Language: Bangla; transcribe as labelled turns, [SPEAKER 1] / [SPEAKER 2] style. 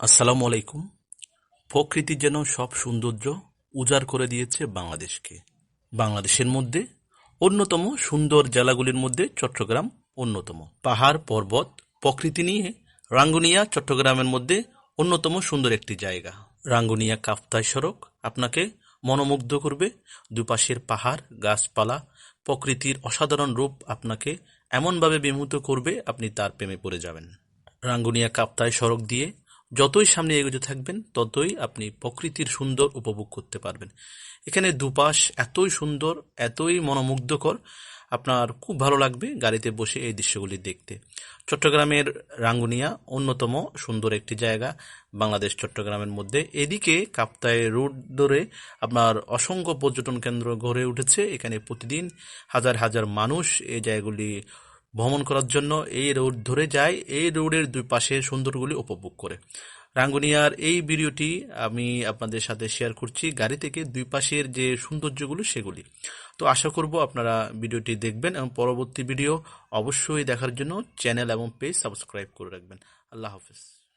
[SPEAKER 1] আসসালামু আলাইকুম। প্রকৃতি যেন সব সৌন্দর্য উজাড় করে দিয়েছে বাংলাদেশকে। বাংলাদেশের মধ্যে অন্যতম সুন্দর জেলাগুলির মধ্যে চট্টগ্রাম অন্যতম। পাহাড়, পর্বত, প্রকৃতি নিয়ে রাঙ্গুনিয়া, চট্টগ্রামের মধ্যে অন্যতম সুন্দর একটি জায়গা। রাঙ্গুনিয়া কাপ্তাই সড়ক আপনাকে মনোমুগ্ধ করবে। দুপাশের পাহাড়, গাছপালা, প্রকৃতির অসাধারণ রূপ আপনাকে এমনভাবে বিমোহিত করবে আপনি তার প্রেমে পড়ে যাবেন। রাঙ্গুনিয়া কাপ্তাই সড়ক দিয়ে যতই সামনে এগোতে থাকবেন, ততই আপনি প্রকৃতির সুন্দর উপভোগ করতে পারবেন। এখানে দুপাশ এতই সুন্দর, এতই মনোমুগ্ধকর, আপনার খুব ভালো লাগবে গাড়িতে বসে এই দৃশ্যগুলি দেখতে। চট্টগ্রামের রাঙ্গুনিয়া অন্যতম সুন্দর একটি জায়গা। বাংলাদেশ চট্টগ্রামের মধ্যে। এদিকে কাপ্তায় রোড ধরে আপনার অসংখ্য পর্যটন কেন্দ্র গড়ে উঠেছে। এখানে প্রতিদিন হাজার হাজার মানুষ এই জায়গাগুলি ভ্রমণ করার জন্য এই রোড ধরে যায়। এই রোডের দুই পাশে সুন্দরগুলি উপভোগ করে। রাঙ্গুনিয়ার এই ভিডিওটি আমি আপনাদের সাথে শেয়ার করছি। গাড়ি থেকে দুই পাশের যে সৌন্দর্যগুলো, সেগুলি। তো আশা করব আপনারা ভিডিওটি দেখবেন এবং পরবর্তী ভিডিও অবশ্যই দেখার জন্য চ্যানেল এবং পেজ সাবস্ক্রাইব করে রাখবেন। আল্লাহ হাফেজ।